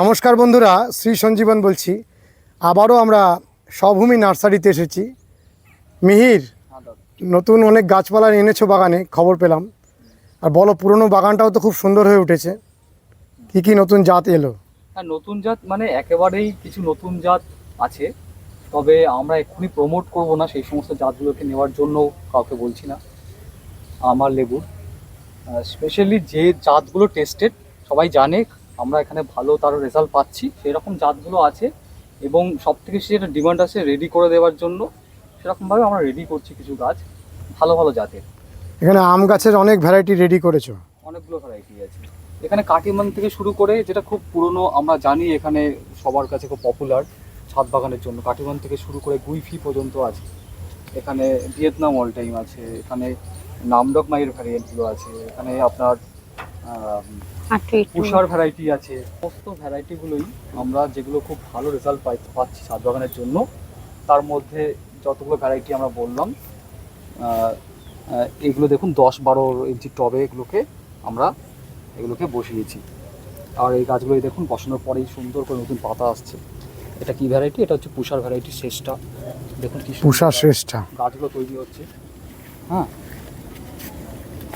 নমস্কার বন্ধুরা, শ্রী সঞ্জীবন বলছি। আবারও আমরা স্বভূমি নার্সারিতে এসেছি। মিহির, নতুন অনেক গাছপালা এনেছো বাগানে, খবর পেলাম। আর বলো, পুরনো বাগানটাও তো খুব সুন্দর হয়ে উঠেছে। কি কি নতুন জাত এলো? হ্যাঁ নতুন জাত মানে একেবারেই কিছু নতুন জাত আছে। তবে আমরা এক্ষুনি প্রমোট করব না, সেই সমস্ত জাতগুলোকে নেওয়ার জন্য কাউকে বলছি না। আমার লেবুর স্পেশালি যে জাতগুলো টেস্টেড সবাই জানে আমরা এখানে ভালো তার রেজাল্ট পাচ্ছি। সেই রকম জাতগুলো আছে এবং সব থেকে যেটা ডিমান্ড আছে রেডি করে দেওয়ার জন্য সেরকমভাবে আমরা রেডি করছি কিছু গাছ ভালো ভালো জাতের। এখানে আম গাছের অনেক ভ্যারাইটি রেডি করেছ। অনেকগুলো ভ্যারাইটি আছে। এখানে কাটিমান থেকে শুরু করে যেটা খুব পুরনো আমরা জানি এখানে সবার কাছে খুব পপুলার ছাদ বাগানের জন্য। কাটিমান থেকে শুরু করে গুইফি পর্যন্ত আছে। এখানে ভিয়েতনাম অল টাইম আছে। এখানে নামডক মাইয়ের ভ্যারিয়েন্টগুলো আছে। এখানে আপনার তুষার ভ্যারাইটি আছে। সমস্ত ভ্যারাইটিগুলোই আমরা যেগুলো খুব ভালো রেজাল্ট পাই পাচ্ছি ছাদ বাগানের জন্য। তার মধ্যে যতগুলো ভ্যারাইটি আমরা বললাম এগুলো দেখুন দশ বারো ইঞ্চি টবে এগুলোকে আমরা এগুলোকে বসিয়েছি। আর এই গাছগুলো দেখুন বসানোর পরেই সুন্দর করে নতুন পাতা আসছে। এটা কি ভ্যারাইটি এটা হচ্ছে পুষার ভ্যারাইটি শেষটা দেখুন কি পুষার পুষা শ্রেষ্ঠা। গাছগুলো তৈরি হচ্ছে। হ্যাঁ।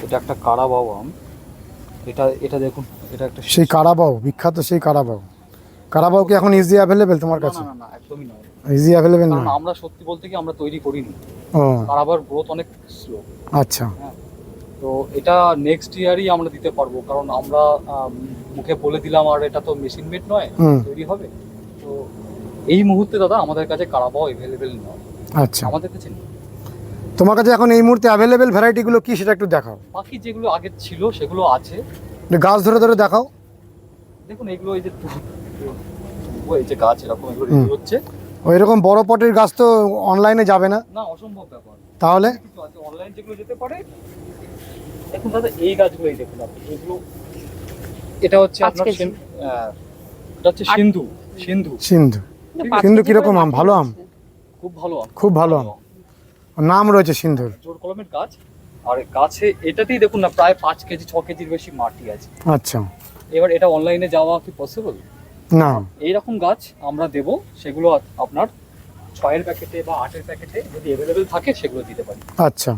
এটা একটা কারাবাউ আম এটা এটা দেখুন এটা একটা সেই কারাবাও বিখ্যাত সেই কারাবাও। কারাবাও কি এখন ইজি অ্যাভেলেবেল তোমার কাছে? না না না একদমই নয়। ইজি অ্যাভেলেবেল না আমরা সত্যি বলতে কি আমরা তৈরি করিনি। ও। কারাবার গ্রোথ অনেক স্লো আচ্ছা। তো এটা নেক্সট ইয়ারই আমরা দিতে পারব কারণ আমরা মুখে বলে দিলাম আর এটা তো মেশিন মেড নয় তৈরি হবে। তো এই মুহূর্তে দাদা আমাদের কাছে কারাবাও এভেলেবেল নয়। আচ্ছা। আমাদের কাছে নেই। তোমার কাছে এখন এই মুহূর্তে অ্যাভেলেবেল ভ্যারাইটিগুলো কি সেটা একটু দেখাও। বাকি যেগুলো আগে ছিল সেগুলো আছে। গাছ ধরে ধরে দেখাও। দেখুন এগুলো এই যে ও, এই যে গাছ এরকম এগুলো হচ্ছে। ওই রকম বড় পটের গাছ তো অনলাইনে যাবে না। না অসম্ভব ব্যাপার। তাহলে? অনলাইন যেগুলো যেতে পারে। দেখুন দাদা এই গাছগুলো এই দেখুন আপনি এগুলো এটা হচ্ছে আপনার কেজি। এটা হচ্ছে সিন্ধু সিন্ধু। সিন্ধু। সিন্ধু কীরকম আম? ভালো আম? খুব ভালো আম। খুব ভালো আম। নাম রয়েছে সিন্ধুর। জোর কলমের গাছ? আর গাছে এটাতেই দেখুন না প্রায় পাঁচ কেজি ছ কেজির বেশি মাটি আছে। আচ্ছা। এবার এটা অনলাইনে যাওয়া কি পসিবল না। এইরকম গাছ আমরা দেব সেগুলো আপনার ছয়ের প্যাকেটে বা আটের প্যাকেটে যদি অ্যাভেলেবেল থাকে সেগুলো দিতে পারি। আচ্ছা।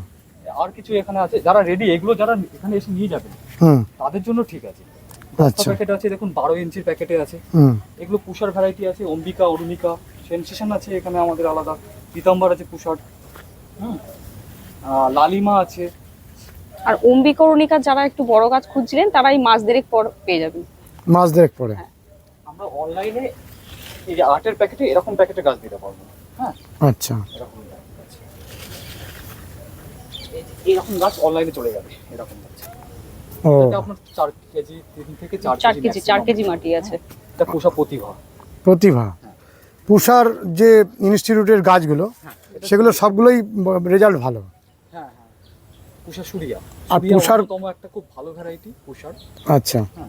আর কিছু এখানে আছে যারা রেডি এগুলো যারা এখানে এসে নিয়ে যাবেন হুম। তাদের জন্য ঠিক আছে। আচ্ছা। প্যাকেট আছে দেখুন বারো ইঞ্চির প্যাকেটে আছে। হুম। এগুলো পুষার ভ্যারাইটি আছে অম্বিকা অরুণিকা সেনসেশন আছে এখানে আমাদের আলাদা। পিতাম্বার আছে পুষার। লালিমা আছে। আর অম্বিকরণিকা যারা একটু বড় গাছ খুঁজছিলেন তারা এই মাস দেড়েক পর পেয়ে যাবেন। মাছ দেখ পরে। আমরা অনলাইনে এই যে আটের প্যাকেটে এরকম প্যাকেটে গাছ দিতে পারব। হ্যাঁ। আচ্ছা। এরকম গাছ এই এরকম গাছ অনলাইনে চলে যাবে এরকম গাছ। ও। এটা আপনার চার কেজি তিন থেকে চার চার কেজি maximum। চার কেজি মাটি আছে। এটা পোষা প্রতিভা। প্রতিভা। পুষার যে ইনস্টিটিউটের গাছগুলো সেগুলো সবগুলোই রেজাল্ট ভালো। হ্যাঁ হ্যাঁ। পুষা সুরিয়া। আর পুষার- একটা খুব ভালো ভ্যারাইটি পুষার। আচ্ছা। হ্যাঁ।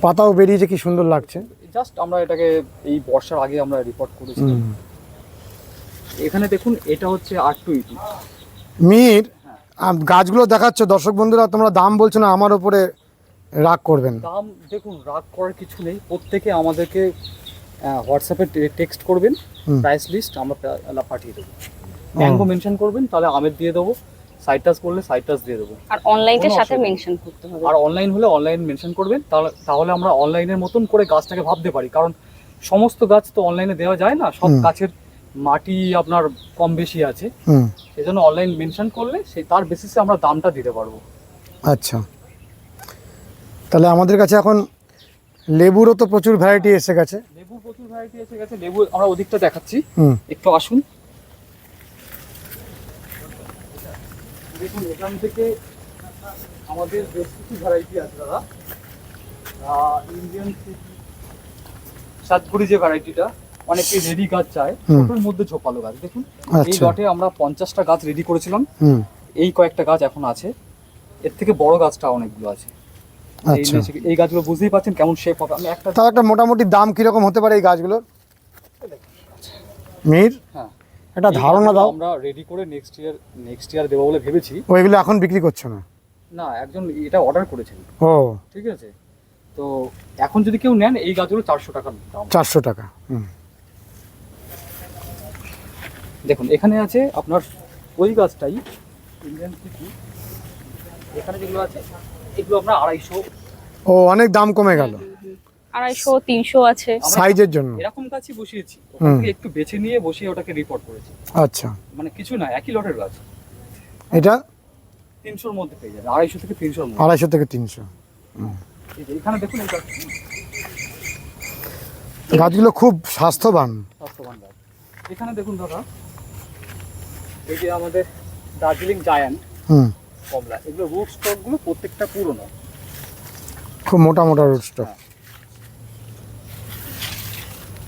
পাতাও বেরিয়েছে কি সুন্দর লাগছে। জাস্ট আমরা এটাকে এই বর্ষার আগে আমরা রিপোর্ট করেছি এখানে দেখুন এটা হচ্ছে আর টু ইটি মির গাছগুলো দেখাচ্ছ। দর্শক বন্ধুরা তোমরা দাম বলছো না আমার উপরে রাগ করবেন। দাম দেখুন রাগ করার কিছু নেই। প্রত্যেকে আমাদেরকে হোয়াটসঅ্যাপে টেক্সট করবেন প্রাইস লিস্ট আমরা পাঠিয়ে দেবো। ম্যাঙ্গো মেনশন করবেন তাহলে আমের দিয়ে দেবো সাইটাস করলে সাইটাস দিয়ে দেবো। আর অনলাইনের সাথে মেনশন করতে হবে। আর অনলাইন হলে অনলাইন মেনশন করবেন তাহলে তাহলে আমরা অনলাইনের মতন করে গাছটাকে ভাবতে পারি কারণ সমস্ত গাছ তো অনলাইনে দেওয়া যায় না সব গাছের মাটি আপনার কম বেশি আছে। হুম। সেই জন্য অনলাইন মেনশন করলে সেই তার বেসিসে আমরা দামটা দিতে পারব। আচ্ছা। তাহলে আমাদের কাছে এখন লেবুরও তো প্রচুর ভ্যারাইটি এসে গেছে। লেবু প্রচুর ভ্যারাইটি এসে গেছে লেবু আমরা ওদিকটা দেখাচ্ছি। একটু আসুন। দেখুন এখান থেকে আমাদের বেশ কিছু ভ্যারাইটি আছে দাদা। ইন্ডিয়ান সাতপুরি যে ভ্যারাইটিটা অনেকে রেডি গাছ চায়। ছোটোর মধ্যে ঝোপালো গাছ। দেখুন এই আচ্ছা। লটে আমরা পঞ্চাশটা গাছ রেডি করেছিলাম। এই কয়েকটা গাছ এখন আছে। এর থেকে বড় গাছটা অনেকগুলো আছে। আচ্ছা। এই গাছগুলো বুঝতেই পারছেন কেমন শেপ হবে। আমি একটা তাও একটা মোটামুটি দাম কীরকম হতে পারে এই গাছগুলোর? মির হ্যাঁ। একটা ধারণা দাও। আমরা রেডি করে নেক্সট ইয়ার নেক্সট ইয়ার দেবো বলে ভেবেছি। ওইগুলো এখন বিক্রি করছ না? না একজন এটা অর্ডার করেছেন। ও। ঠিক আছে? তো এখন যদি কেউ নেন এই গাছগুলো চারশো দাম। চারশো টাকা দেখুন এখানে আছে আপনার ওই গাছটাই ইন্ডিয়ান এখানে যেগুলো আছে এগুলো আপনার আড়াইশো। ও অনেক দাম কমে গেল। আড়াইশো তিনশো আছে। সাইজের জন্য। এরকম গাছই বসিয়েছি। একটু বেছে নিয়ে বসিয়ে ওটাকে রিপোর্ট করেছি। আচ্ছা। মানে কিছু না একই লটের গাছ এটা? তিনশোর মধ্যে পেয়ে যাবে আড়াইশো থেকে তিনশোর মধ্যে। আড়াইশো থেকে তিনশো। এখানে দেখুন এই গাছগুলো খুব স্বাস্থ্যবান। স্বাস্থ্যবান গাছ। এখানে দেখুন দাদা এই যে আমাদের দার্জিলিং জায়ান্ট। হুম। কমলা। এগুলো রুট স্টকগুলো প্রত্যেকটা পুরনো। খুব মোটা মোটা রুট স্টক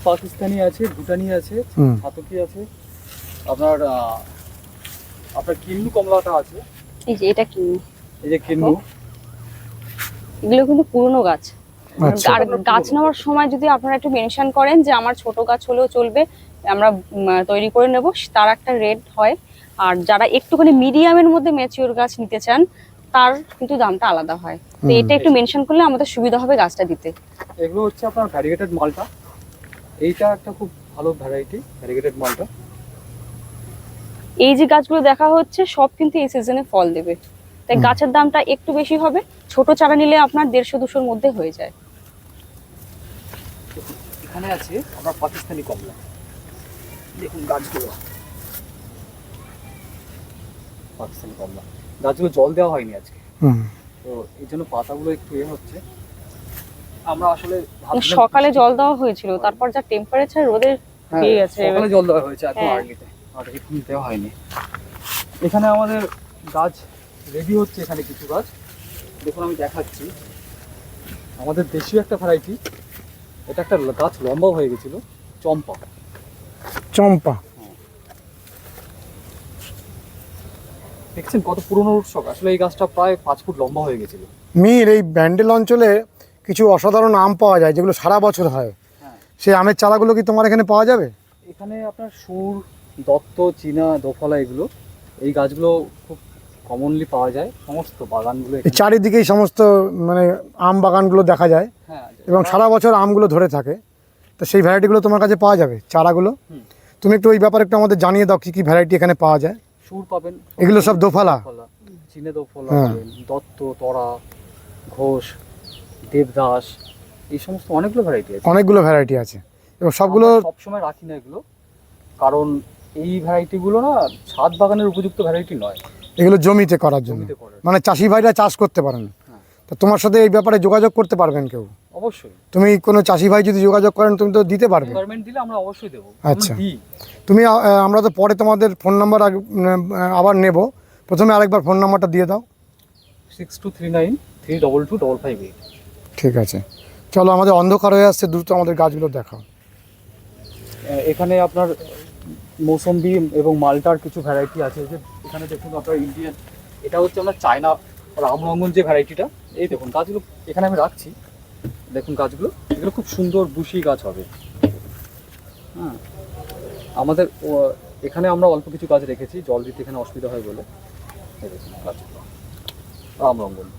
পাকিস্তানি আছে ভুটানি আছে হুম। ছাতকি আছে। আপনার আপনার কিন্নু কমলাটা আছে। এই যে এটা কি এই যে কিন্নু। এগুলো কিন্তু পুরনো গাছ। আচ্ছা। আর গাছ নেওয়ার সময় যদি আপনারা একটু মেনশন করেন যে আমার ছোট গাছ হলেও চলবে আমরা তৈরি করে নেব। তার একটা রেট হয় আর যারা একটুখানি মিডিয়ামের মধ্যে ম্যাচিওর গাছ নিতে চান তার কিন্তু দামটা আলাদা হয়। তো এটা একটু মেনশন করলে আমাদের সুবিধা হবে গাছটা দিতে। এগুলো হচ্ছে আপনার ভ্যারিগেটেড মালটা। এইটা একটা খুব ভালো ভ্যারাইটি ভ্যারিগেটেড মালটা। এই যে গাছগুলো দেখা হচ্ছে সব কিন্তু এই সিজনে ফল দেবে। তাই গাছের দামটা একটু বেশি হবে ছোট চারা নিলে আপনার দেড়শো দুশোর মধ্যে হয়ে যায়। এখানে আছে আপনার পাকিস্তানি কমলা। দেখুন গাছগুলো। পাকিস্তানি কমলা গাছগুলো জল দেওয়া হয়নি আজকে। হুম। তো এই জন্য পাতাগুলো একটু এ হচ্ছে। আমরা আসলে সকালে জল দেওয়া হয়েছিল তারপর যা টেম্পারেচার রোদের হ্যাঁ, পেয়ে গেছে। সকালে জল দেওয়া হয়েছে এত হ্যাঁ। আর্লিতে আর এখন দেওয়া হয়নি। এখানে আমাদের গাছ রেডি হচ্ছে এখানে কিছু গাছ। দেখুন আমি দেখাচ্ছি। আমাদের দেশীয় একটা ভ্যারাইটি এটা একটা গাছ লম্বা হয়ে গেছিল চম্পা। চম্পা। দেখছেন কত পুরনো উৎসব? আসলে এই গাছটা প্রায় পাঁচ ফুট লম্বা হয়ে গেছিল। মির এই ব্যান্ডেল অঞ্চলে কিছু অসাধারণ আম পাওয়া যায় যেগুলো সারা বছর হয়। হ্যাঁ। সেই আমের চারাগুলো কি তোমার এখানে পাওয়া যাবে? এখানে আপনার সুর দত্ত চীনা দোফলা এগুলো এই গাছগুলো খুব কমনলি পাওয়া যায় সমস্ত বাগানগুলো এই এখানে- চারিদিকে এই সমস্ত মানে আম বাগানগুলো দেখা যায়। হ্যাঁ এবং সারা বছর আমগুলো ধরে থাকে। তো সেই ভ্যারাইটিগুলো তোমার কাছে পাওয়া যাবে চারাগুলো? তুমি একটু ওই ব্যাপারে একটু আমাদের জানিয়ে দাও কী কী ভ্যারাইটি এখানে পাওয়া যায়। সুর পাবেন। এগুলো সব দোফালা? চীনে দোফলা হ্যাঁ। পাবেন দত্ত তরা ঘোষ দেবদাস এই সমস্ত অনেকগুলো ভ্যারাইটি আছে। অনেকগুলো ভ্যারাইটি আছে। এবং সবগুলো সবসময় রাখি না এগুলো কারণ এই ভ্যারাইটিগুলো না ছাদ বাগানের উপযুক্ত ভ্যারাইটি নয়। এগুলো জমিতে করার জন্য। মানে চাষি ভাইরা চাষ করতে পারেন। তো তোমার সাথে এই ব্যাপারে যোগাযোগ করতে পারবেন কেউ? অবশ্যই। তুমি কোনো চাষি ভাই যদি যোগাযোগ করেন তুমি তো দিতে পারবে। রিকোয়ারমেন্ট দিলে আমরা অবশ্যই দেবো। আচ্ছা। তুমি আমরা তো পরে তোমাদের ফোন নাম্বার আবার নেব। প্রথমে আরেকবার ফোন নাম্বারটা দিয়ে দাও। Six two three nine three double two double five eight ঠিক আছে। চলো আমাদের অন্ধকার হয়ে আসছে দ্রুত আমাদের গাছগুলো দেখাও। এখানে আপনার মৌসম্বি এবং মালটার কিছু ভ্যারাইটি আছে। যে এখানে দেখুন আপনার ইন্ডিয়ান এটা হচ্ছে আপনার চায়না রামরঙ্গন যে ভ্যারাইটিটা এই দেখুন গাছগুলো এখানে আমি রাখছি। দেখুন গাছগুলো, এগুলো খুব সুন্দর বুশি গাছ হবে। হ্যাঁ। আমাদের এখানে আমরা অল্প কিছু গাছ রেখেছি, জল দিতে এখানে অসুবিধা হয় বলে। দেখুন গাছগুলো। রামরঙ্গন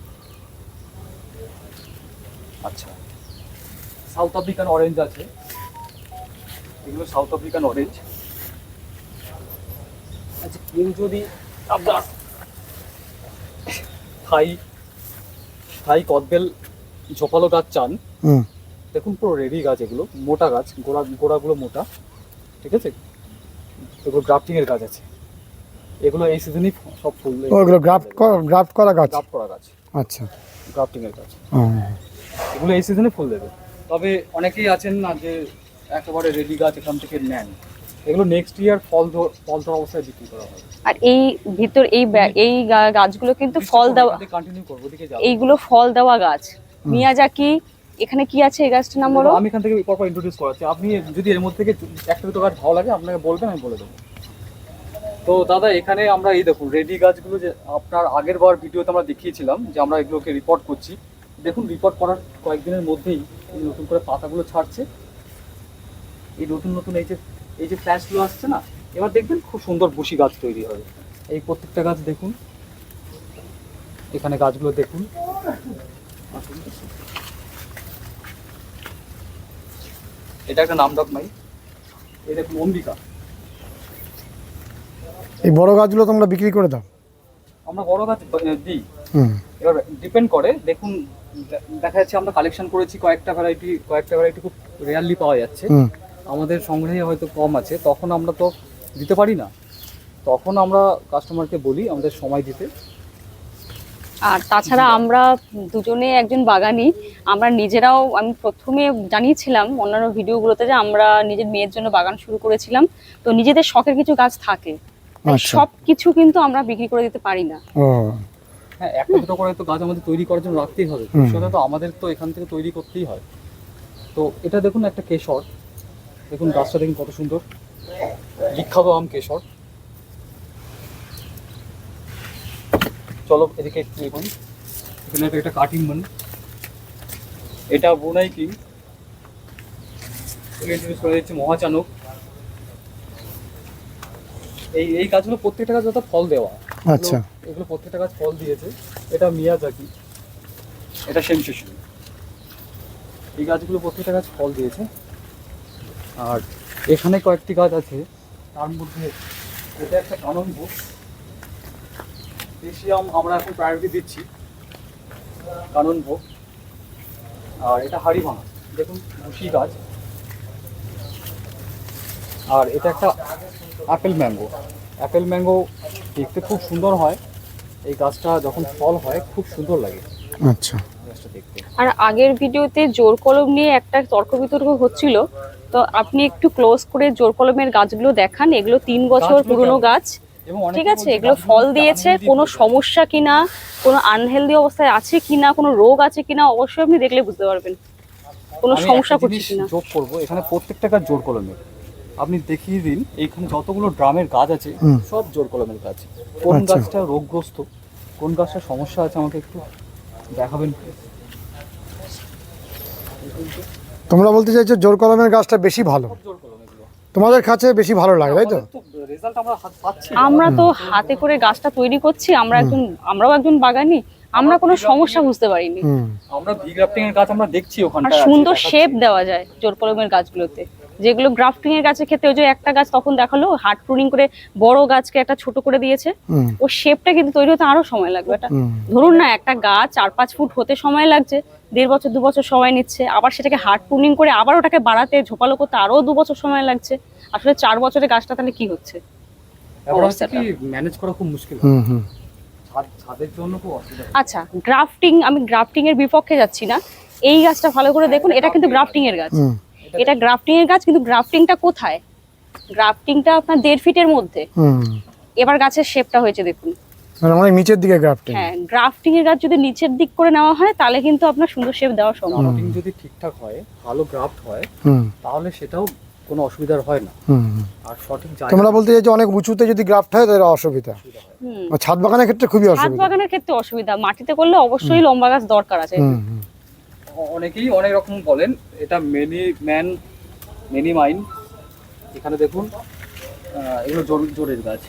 আচ্ছা। সাউথ আফ্রিকান অরেঞ্জ আছে। এগুলো সাউথ আফ্রিকান অরেঞ্জ। আচ্ছা কেউ যদি আপনার থাই। থাই কদবেল ঝোপালো গাছ চান দেখুন পুরো রেডি গাছ এগুলো মোটা গাছ গোড়া গোড়াগুলো মোটা ঠিক আছে? এগুলো গ্রাফটিং এর গাছ আছে। এগুলো এই সিজনই সব ফুল এগুলো গ্রাফট গ্রাফট করা গাছ? গ্রাফট করা গাছ। আচ্ছা। গ্রাফটিং এর গাছ। এগুলো এই সিজনে ফুল দেবে। তবে অনেকেই আছেন না যে একেবারে রেডি গাছ এখান থেকে নেন। এগুলো নেক্সট ইয়ার ফল ফল ধরা অবস্থায় বিক্রি করা হবে। আর এই ভিতর এই এই গাছগুলো কিন্তু ফল দেওয়া কন্টিনিউ করব ওদিকে যাব। এইগুলো ফল দেওয়া গাছ। মিয়াজাকি এখানে কি আছে এই গাছটার নাম বলো? আমি এখান থেকে পরপর ইন্ট্রোডিউস করাচ্ছি। আপনি যদি এর মধ্যে থেকে একটা দুটো গাছ ভালো লাগে আপনাকে বলবেন আমি বলে দেবো। তো দাদা এখানে আমরা এই দেখুন রেডি গাছগুলো যে আপনার আগের বার ভিডিওতে আমরা দেখিয়েছিলাম যে আমরা এগুলোকে রিপোর্ট করছি। দেখুন রিপোর্ট করার কয়েকদিনের মধ্যেই নতুন করে পাতাগুলো ছাড়ছে। এই নতুন নতুন এই যে এই যে ফ্ল্যাশগুলো আসছে না এবার দেখবেন খুব সুন্দর বুশি গাছ তৈরি হবে এই প্রত্যেকটা গাছ দেখুন। এখানে গাছগুলো দেখুন। এটা একটা নামডক নাই এই দেখুন অম্বিকা। এই বড় গাছগুলো তোমরা বিক্রি করে দাও। আমরা বড় গাছ দিই। এবার ডিপেন্ড করে দেখুন দেখা যাচ্ছে আমরা কালেকশন করেছি কয়েকটা ভ্যারাইটি কয়েকটা ভ্যারাইটি খুব রেয়ারলি পাওয়া যাচ্ছে। আমাদের সংগ্রহে হয়তো কম আছে তখন আমরা তো দিতে পারি না। তখন আমরা কাস্টমারকে বলি আমাদের সময় দিতে। আর তাছাড়া আমরা দুজনে একজন বাগানি আমরা নিজেরাও আমি প্রথমে জানিয়েছিলাম অন্যান্য ভিডিওগুলোতে যে আমরা নিজের মেয়ের জন্য বাগান শুরু করেছিলাম। তো নিজেদের শখের কিছু গাছ থাকে আচ্ছা। সব কিছু কিন্তু আমরা বিক্রি করে দিতে পারি না। হ্যাঁ একটা দুটো করে তো গাছ আমাদের তৈরি করার জন্য রাখতেই হবে। সেটা তো আমাদের তো এখান থেকে তৈরি করতেই হয়। তো এটা দেখুন একটা কেশর। দেখুন গাছটা দেখুন কত সুন্দর। বিখ্যাত আম কেশর। চলো এদিকে একটু দেখুন এখানে একটা- কাটিং মান এটা বোনাই কিং? ইন্ট্রোডিউস করে দিচ্ছে মহাচানক। এই এই গাছগুলো প্রত্যেকটা গাছ যত ফল দেওয়া। আচ্ছা। এগুলো প্রত্যেকটা গাছ ফল দিয়েছে। এটা মিয়াজাকি। এটা সেনসেশন। এই গাছগুলো প্রত্যেকটা গাছ ফল দিয়েছে। আর এখানে কয়েকটি গাছ আছে তার মধ্যে এটা একটা কানন বুক দেশি আম আমরা এখন প্রায়োরিটি দিচ্ছি কানন ভোগ আর এটা হাড়ি ভাঙা দেখুন ভুসি গাছ। আর এটা একটা অ্যাপেল ম্যাঙ্গো। অ্যাপেল ম্যাঙ্গো দেখতে খুব সুন্দর হয়। এই গাছটা যখন ফল হয় খুব সুন্দর লাগে। আচ্ছা। আর আগের ভিডিওতে জোর কলম নিয়ে একটা তর্ক বিতর্ক হচ্ছিল তো আপনি একটু ক্লোজ করে জোর কলমের গাছগুলো দেখান এগুলো তিন বছর পুরনো গাছ। ঠিক আছে এগুলো ফল দিয়েছে কোনো সমস্যা কিনা কোনো আনহেলদি অবস্থায় আছে কিনা কোনো রোগ আছে কিনা অবশ্যই আপনি দেখলে বুঝতে পারবেন। কোনো সমস্যা করছে কিনা। যোগ করব এখানে প্রত্যেকটা গাছ জোর কলমের। আপনি দেখিয়ে দিন এইখানে যতগুলো ড্রামের গাছ আছে সব জোর কলমের গাছ। কোন আচ্ছা। গাছটা রোগগ্রস্ত কোন গাছটা সমস্যা আছে আমাকে একটু দেখাবেন? তোমরা বলতে চাইছো জোর কলমের গাছটা বেশি ভালো। তোমাদের কাছে বেশি ভালো লাগে তাই তো? রেজাল্ট আমরা হাত পাচ্ছি। আমরা তো হাতে করে গাছটা তৈরি করছি আমরা একজন আমরাও একজন বাগানি আমরা কোনো সমস্যা বুঝতে পারিনি। আমরা ভি গ্রাফটিং এর গাছ আমরা দেখছি ওখানে সুন্দর শেপ দেওয়া যায় জোর কলমের গাছগুলোতে। যেগুলো গ্রাফটিং এর গাছের ক্ষেত্রে ওই যে একটা গাছ তখন দেখাল হার্ড প্রুনিং করে বড় গাছকে একটা ছোট করে দিয়েছে। ও শেপটা কিন্তু তৈরি হতে আরও সময় লাগবে। এটা ধরুন না একটা গাছ চার পাঁচ ফুট হতে সময় লাগছে দেড় বছর দু বছর সময় নিচ্ছে আবার সেটাকে হার্ড প্রুনিং করে আবার ওটাকে বাড়াতে ঝোপালো করতে আরও দু বছর সময় লাগছে। আসলে চার বছরে গাছটা তাহলে কি হচ্ছে? ম্যানেজ করা খুব মুশকিল আচ্ছা গ্রাফটিং আমি গ্রাফটিং এর বিপক্ষে যাচ্ছি না। এই গাছটা ভালো করে দেখুন এটা কিন্তু গ্রাফটিং এর গাছ। এটা গ্রাফটিং এর গাছ কিন্তু গ্রাফটিংটা কোথায়? গ্রাফটিংটা আপনার দেড় ফিটের মধ্যে। এবার গাছের শেপটা হয়েছে দেখুন। মানে নিচের দিকে গ্রাফটিং হ্যাঁ গ্রাফটিং এর গাছ যদি নিচের দিক করে নেওয়া হয় তাহলে কিন্তু আপনার সুন্দর শেপ দেওয়া সম্ভব। গ্রাফটিং যদি ঠিকঠাক হয় ভালো গ্রাফট হয় তাহলে সেটাও কোনো অসুবিধার হয় না। আর সঠিক জায়গা তোমরা বলতে চাইছো অনেক উঁচুতে যদি গ্রাফট হয় তাহলে অসুবিধা। হুম। ছাদ বাগানের ক্ষেত্রে খুবই ছাদ বাগানের ক্ষেত্রে অসুবিধা। মাটিতে করলে অবশ্যই লম্বা গাছ দরকার আছে। হুম হুম। অ- অনেকেই অনেক রকম বলেন। এটা মেনি ম্যান মেনি মাইন এখানে দেখুন এগুলো জোর জোরের গাছ।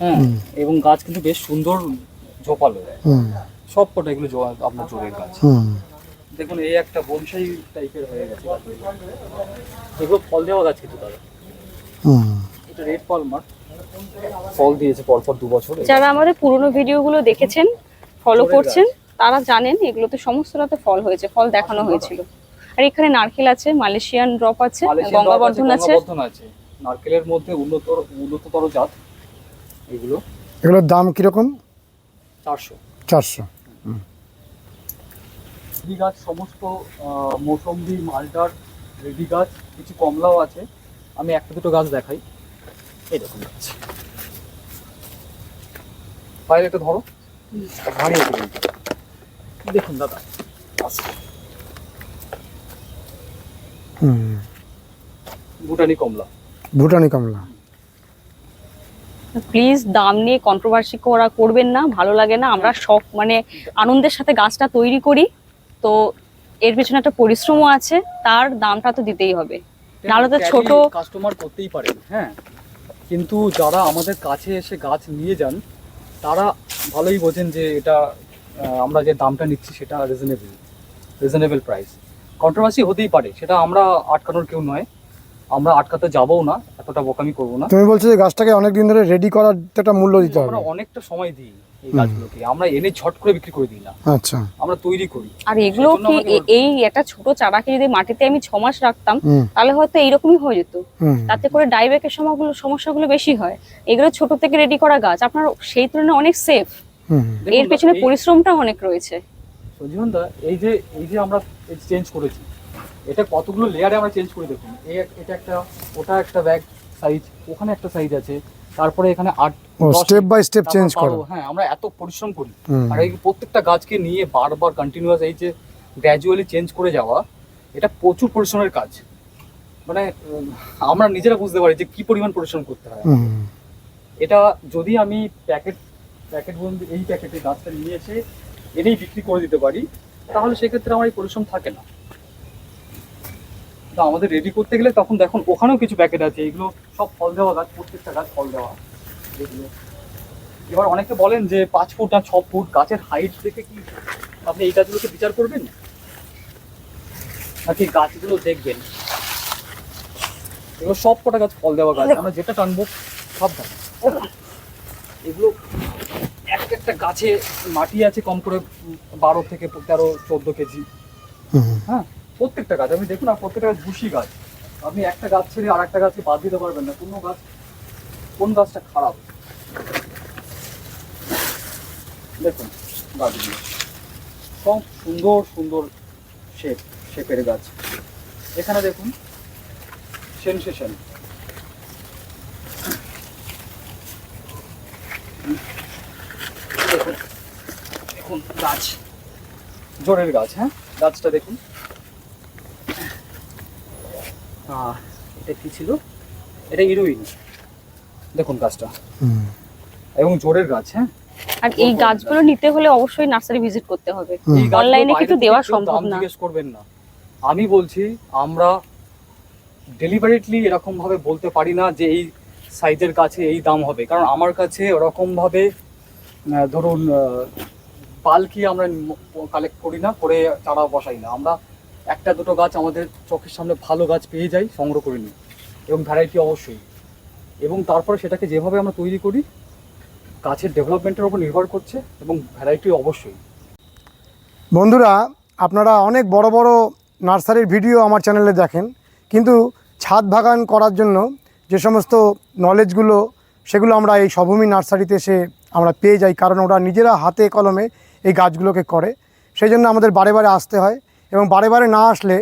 হ্যাঁ এবং গাছ কিন্তু বেশ সুন্দর ঝোপালো সব কটা এগুলো আপনার জোরের গাছ। দেখুন এই একটা বনসাই টাইপের হয়ে গেছে এগুলো ফল দেওয়া গাছ কিন্তু তারা হুম। এটা রেড পালমার ফল দিয়েছে পরপর দু বছর। যারা আমাদের পুরনো ভিডিওগুলো দেখেছেন ফলো করছেন তারা জানেন এগুলোতে সমস্তটাতে ফল হয়েছে ফল দেখানো হয়েছিল। আর এখানে নারকেল আছে মালয়েশিয়ান ড্রপ আছে মালয়েশিয়ান বর্ধন আছে গঙ্গাবর্ধন আছে। নারকেলের মধ্যে উন্নত উন্নততর জাত এগুলো। এগুলোর দাম কীরকম? চারশো। চারশো। রেডি গাছ সমস্ত মৌসম্বি মালটার রেডি গাছ কিছু কমলাও আছে। আমি একটা দুটো গাছ দেখাই। এই দেখুন গাছ বাইরে একটা ধরো। ভারী। দেখুন দাদা। আচ্ছা ভুটানি কমলা। ভুটানি কমলা। প্লিজ দাম নিয়ে কন্ট্রোভার্সি করা করবেন না ভালো লাগে না। আমরা শখ মানে আনন্দের সাথে গাছটা তৈরি করি। তো এর পেছনে একটা পরিশ্রমও আছে তার দামটা তো দিতেই হবে। নাহলে তো ছোট কাস্টমার করতেই পারেন হ্যাঁ। কিন্তু যারা আমাদের কাছে এসে গাছ নিয়ে যান তারা ভালোই বোঝেন যে এটা আমরা যে দামটা নিচ্ছি সেটা রিজনেবল রিজনেবল প্রাইস কন্ট্রোভার্সি হতেই পারে সেটা আমরা আটকানোর কেউ নয়। আমরা আটকাতে যাবও না এতটা বোকামি করব না। তুমি বলছো যে গাছটাকে অনেক দিন ধরে রেডি করার একটা মূল্য দিতে হবে। আমরা অনেকটা সময় দিই এই গাছগুলোকে। আমরা এনে ঝট করে বিক্রি করে দিই না। আচ্ছা। আমরা তৈরি করি। আর এগুলো কি এই একটা ছোট চারাকে যদি মাটিতে আমি ছ মাস রাখতাম তাহলে হয়তো এইরকমই হয়ে যেত। হুম। তাতে করে ডাইব্যাকের সময়গুলো সমস্যাগুলো বেশি হয়। এগুলো ছোট থেকে রেডি করা গাছ আপনার সেই তুলনায় অনেক সেফ এর পেছনে পরিশ্রমটাও অনেক রয়েছে। সঞ্জীবন দা এই যে এই যে আমরা চেঞ্জ করেছি এটা কতগুলো লেয়ারে আমরা চেঞ্জ করে দেখুন। এই এটা একটা ওটা একটা ব্যাগ সাইজ ওখানে একটা সাইজ আছে তারপরে এখানে আট স্টেপ বাই স্টেপ চেঞ্জ। করো। হ্যাঁ আমরা এত পরিশ্রম করি। আর এই প্রত্যেকটা গাছকে নিয়ে বারবার কন্টিনিউয়াস এই যে গ্র্যাজুয়ালি চেঞ্জ করে যাওয়া এটা প্রচুর পরিশ্রমের কাজ। মানে আমরা নিজেরা বুঝতে পারি যে কি পরিমাণ পরিশ্রম করতে হয়। এটা যদি আমি প্যাকেট প্যাকেট বন্দি এই প্যাকেটে গাছটা নিয়ে এসে এনেই বিক্রি করে দিতে পারি তাহলে সেক্ষেত্রে আমার এই পরিশ্রম থাকে না। তো আমাদের রেডি করতে গেলে তখন দেখুন ওখানেও কিছু প্যাকেট আছে এগুলো সব ফল দেওয়া গাছ প্রত্যেকটা গাছ ফল দেওয়া। এগুলো। এবার অনেকে বলেন যে পাঁচ ফুট আর ছ ফুট গাছের হাইট দেখে কি আপনি এই গাছগুলোকে বিচার করবেন? নাকি গাছগুলো দেখবেন? এগুলো সব কটা গাছ ফল দেওয়া গাছ আমরা যেটা টানবো সব গাছ এগুলো এক একটা গাছে মাটি আছে কম করে বারো থেকে তেরো চোদ্দ কেজি। হ্যাঁ প্রত্যেকটা গাছ। আপনি দেখুন প্রত্যেকটা গাছ ভুসি গাছ। আপনি একটা গাছ ছেড়ে আর একটা গাছকে বাদ দিতে পারবেন না। কোনো গাছ কোন গাছটা খারাপ? দেখুন গাছগুলো। সব সুন্দর সুন্দর শেপ শেপের গাছ। এখানে দেখুন সেনসেশন দেখুন দেখুন গাছ। জোরের গাছ হ্যাঁ? গাছটা দেখুন। আহ, এটা কি ছিল? এটা হিরোইন দেখুন গাছটা। এবং জোরের গাছ হ্যাঁ? আর এই গাছগুলো নিতে হলে অবশ্যই নার্সারি ভিজিট করতে হবে। অনলাইনে কিন্তু দেওয়া সম্ভব না। জিজ্ঞেস করবেন না। আমি বলছি আমরা ডেলিভারিটলি এরকম ভাবে বলতে পারি না যে এই সাইজের কাছে এই দাম হবে। কারণ আমার কাছে ওরকম ভাবে আহ, ধরুন পালকি আমরা কালেক্ট করি না, করে চারা বসাই না। আমরা একটা দুটো গাছ আমাদের চোখের সামনে ভালো গাছ পেয়ে যাই সংগ্রহ করে নিই। এবং ভ্যারাইটি অবশ্যই। এবং তারপরে সেটাকে যেভাবে আমরা তৈরি করি, গাছের ডেভেলপমেন্টের উপর নির্ভর করছে এবং ভ্যারাইটি অবশ্যই। বন্ধুরা, আপনারা অনেক বড় বড় নার্সারির ভিডিও আমার চ্যানেলে দেখেন। কিন্তু ছাদ বাগান করার জন্য যে সমস্ত নলেজগুলো সেগুলো আমরা এই সভূমি নার্সারিতে এসে আমরা পেয়ে যাই। কারণ ওরা নিজেরা হাতে কলমে এই গাছগুলোকে করে। সেই জন্য আমাদের বারে বারে আসতে হয় এবং বারে বারে না আসলে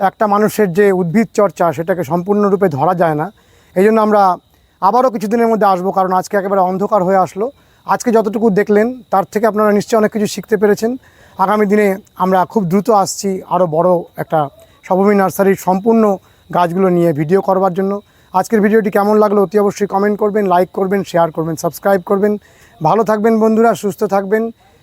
একটা মানুষের যে উদ্ভিদ চর্চা সেটাকে সম্পূর্ণরূপে ধরা যায় না। এই জন্য আমরা আবারও কিছুদিনের মধ্যে আসব কারণ আজকে একেবারে অন্ধকার হয়ে আসলো। আজকে যতটুকু দেখলেন তার থেকে আপনারা নিশ্চয়ই অনেক কিছু শিখতে পেরেছেন। আগামী দিনে আমরা খুব দ্রুত আসছি আরও বড় একটা সবমি নার্সারির সম্পূর্ণ গাছগুলো নিয়ে ভিডিও করবার জন্য। আজকের ভিডিওটি কেমন লাগল অতি অবশ্যই কমেন্ট করবেন, লাইক করবেন, শেয়ার করবেন, সাবস্ক্রাইব করবেন। ভালো থাকবেন বন্ধুরা, সুস্থ থাকবেন।